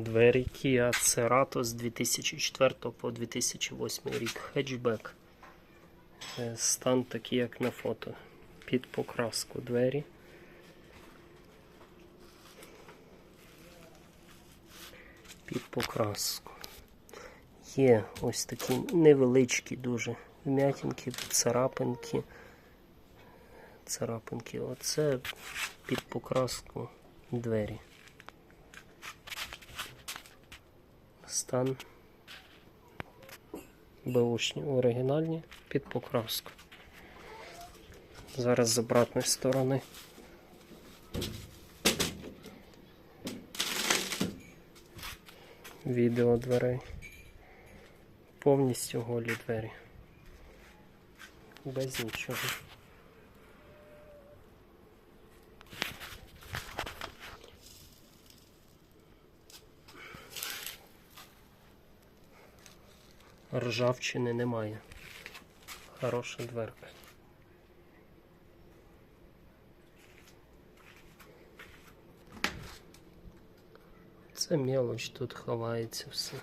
Двері Kia Cerato з 2004 по 2008 рік. Хетчбек. Е, Стан такий, як на фото. Під покраску двері. Під покраску. Є ось такі невеличкі дуже вм'ятинки, царапинки. Царапинки. Оце під покраску двері. Стан беушні оригінальні під покраску. Зараз з обратної сторони. Відео дверей. Повністю голі двері. Без нічого. Ржавчини немає. Хороша дверка. Це мелоч, тут ховається все.